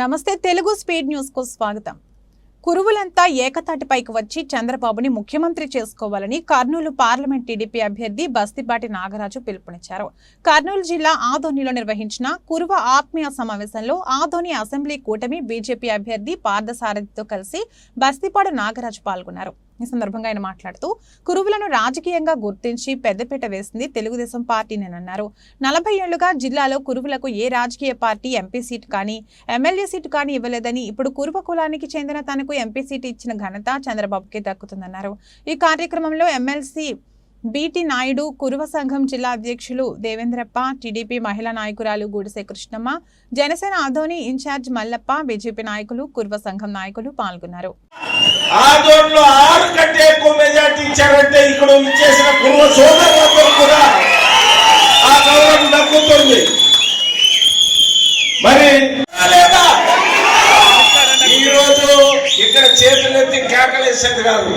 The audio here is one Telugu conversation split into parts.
నమస్తే తెలుగు స్పీడ్ న్యూస్కు స్వాగతం. కురువులంతా ఏకతాటిపైకి వచ్చి చంద్రబాబుని ముఖ్యమంత్రి చేసుకోవాలని కర్నూలు పార్లమెంట్ టీడీపీ అభ్యర్థి బస్తిపాటి నాగరాజు పిలుపునిచ్చారు. కర్నూలు జిల్లా ఆదోనిలో నిర్వహించిన కురువ ఆత్మీయ సమావేశంలో ఆదోని అసెంబ్లీ కూటమి బీజేపీ అభ్యర్థి పార్థసారథితో కలిసి బస్తిపాడు నాగరాజు పాల్గొన్నారు. ఈ సందర్భంగా ఆయన మాట్లాడుతూ కురువులను రాజకీయంగా గుర్తించి పెద్దపీట వేసింది తెలుగుదేశం పార్టీనేనన్నారు నలభై ఏళ్ళుగా జిల్లాలో కురువులకు ఏ రాజకీయ పార్టీ ఎంపీ సీటు కానీ ఎమ్మెల్యే సీటు కానీ ఇవ్వలేదని ఇప్పుడు కురువ కులానికి చెందిన తనకు ఎంపీ సీటు ఇచ్చిన ఘనత చంద్రబాబుకి దక్కుతుందన్నారు. ఈ కార్యక్రమంలో ఎమ్మెల్సీ బీటీ నాయుడు కురువ సంఘం జిల్లా అధ్యక్షులు దేవేంద్రప్ప టీడీపీ మహిళా నాయకురాలు గూడిసే కృష్ణమ్మ జనసేన ఆధోని ఇన్ఛార్జ్ మల్లప్ప బీజేపీ నాయకులు కురువ సంఘం నాయకులు పాల్గొన్నారు. సోదరులందరూ కూడా ఆ గౌరవం దక్కుతుంది. మరి లేదా? ఈ రోజు ఇక్కడ చేతులెత్తి కేకలేసేది కాదు.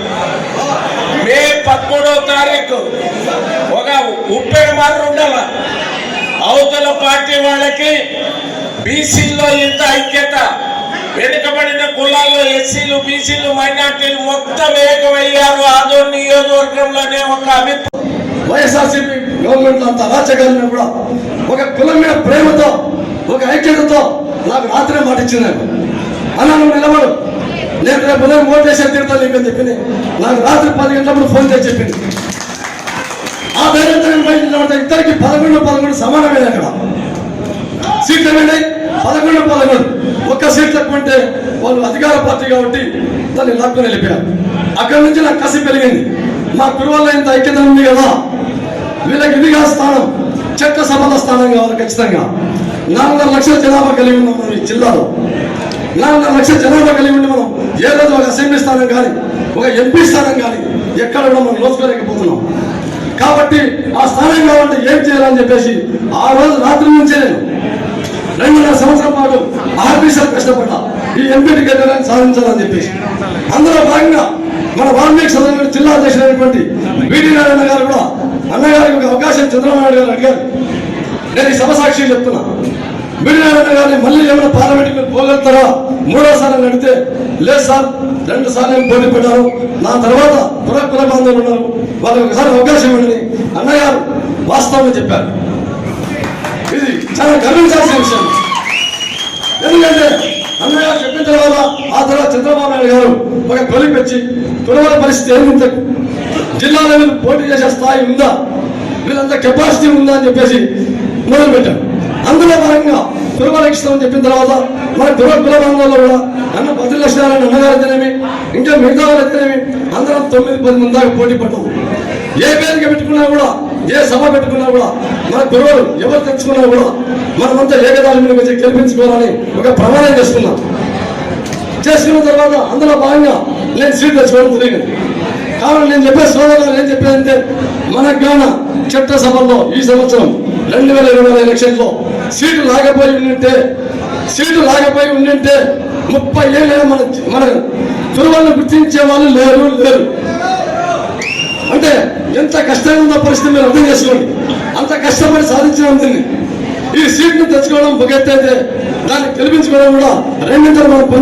మే పదమూడవ తారీఖు ఒక ఉప్పెన మాత్రం ఉండాల. అవతల పార్టీ వాళ్ళకి బీసీలో ఇంత ఐక్యత. వెనుకబడిన కులాల్లో ఎస్సీలు బీసీలు మైనార్టీలు మొత్తం ఏకమయ్యారు. ఆదోర్ నియోజకవర్గంలోనే ఒక అభిప్రాయం. వైఎస్ఆర్సీపీ గవర్నమెంట్ అంత అరాచకాలను కూడా ఒక కులం మీద ప్రేమతో ఒక ఐక్యతతో నాకు రాత్రే మాట ఇచ్చినాను నాకు నువ్వు నిలబడు. నేను రేపు ఉదయం ఫోన్ చేసే తిరుగుతాను నీకు చెప్పింది. నాకు రాత్రి పది గంటలప్పుడు ఫోన్ చేసి చెప్పింది. ఆ ధైర్యంతో నేను బయట నిలబడితే. ఇద్దరికి పదకొండు పదకొండు సమానమే అక్కడ. సీట్లు ఏమైనాయి పదకొండు పదకొండు. ఒక్క సీట్ తక్కువ ఉంటే వాళ్ళు అధికార పార్టీ కాబట్టి దాన్ని లాక్కొని వెళ్ళిపోయారు. అక్కడి నుంచి నాకు కసి పెరిగింది. మా కురువల్లో ఇంత ఐక్యత ఉంది కదా వీళ్ళకి ఇదిగా స్థానం చట్ట సభల స్థానం కావాలి ఖచ్చితంగా. నాలుగున్నర లక్షల జనాభా కలిగి ఉన్నాం మనం ఈ జిల్లాలో. నాలుగున్నర లక్షల జనాభా కలిగి ఉండి మనం ఏ రోజు ఒక అసెంబ్లీ స్థానం కానీ ఒక ఎంపీ స్థానం కానీ ఎక్కడ కూడా మనం నోచుకోలేకపోతున్నాం కాబట్టి ఆ స్థానం కావాలంటే ఏం చేయాలని చెప్పేసి ఆ రోజు రాత్రి నుంచే నేను రెండున్నర సంవత్సరం పాటు ఈ ఎంపీ సాధించాలని చెప్పేసి. అందులో భాగంగా మన వాల్మీకి సదన జిల్లా అధ్యక్షుడైనటువంటి వీడి నారాయణ గారు కూడా అన్నగారికి ఒక అవకాశం చంద్రబాబు నాయుడు గారు అడిగారు. నేను ఈ సభ సాక్షి చెప్తున్నా. బీటీ నారాయణ గారిని మళ్ళీ ఏమైనా పార్లమెంట్ మీరు పోగలుగుతారా? మూడోసారి అని అడిగితే లేదు సార్ రెండు సార్లు నేను పోటీ పెట్టారు నా తర్వాత కుల కుల బాంధవులు ఉన్నారు. వాళ్ళకి ఒకసారి అవకాశం ఇవ్వండి. అన్నగారు వాస్తవం చెప్పారు. ఇది చాలా గర్వించాల్సిన విషయం. ఎందుకంటే అన్నయ్య చెప్పిన తర్వాత ఆ తర్వాత చంద్రబాబు నాయుడు గారు ఒక కొలిపెచ్చి తులవల పరిస్థితి ఏముంది జిల్లాలో వీళ్ళు పోటీ చేసే స్థాయి ఉందా? వీళ్ళంతా కెపాసిటీ ఉందా అని చెప్పేసి మొదలు పెట్టారు అందులో భాగంగా తులవల అని చెప్పిన తర్వాత మన తుల కుల కూడా అన్న పది లక్షణాలని అన్నగారు అయితేనేమి ఇంకా మిగతా వాళ్ళు అయితేనేమి అందరం తొమ్మిది పది మంది దాకా పోటీ పడ్డాం. ఏ పేరుగా పెట్టుకున్నా కూడా ఏ సభ పెట్టుకున్నా కూడా మన పిల్లలు ఎవరు తెచ్చుకున్నా కూడా మనమంతా ఏకదాని మీద వచ్చి గెలిపించుకోవాలని ఒక ప్రమాణం చేసుకున్నాం. చేసుకున్న తర్వాత అందులో భాగంగా నేను సీట్ తెచ్చుకోవడం జరిగింది. కావాలి నేను చెప్పే సోదరులు ఏం చెప్పేదంటే మన గాన చట్టసభలో ఈ సంవత్సరం రెండు వేల ఇరవై నాలుగు ఎలక్షన్లో సీటు లాగపోయి ఉండింటే సీటు లాగపోయి ఉండింటే ముప్పై ఏళ్ళైనా మన మన తురువలను గుర్తించే వాళ్ళు లేరు లేరు. ఎంత కష్టంగా ఉన్న పరిస్థితి మీరు అర్థం చేసుకోండి. అంత కష్టపడి సాధించడం ఉంటుంది ఈ సీట్ను తెచ్చుకోవడం ఒక ఎత్తు అయితే దాన్ని గెలిపించుకోవడం కూడా రెండింతలు మనం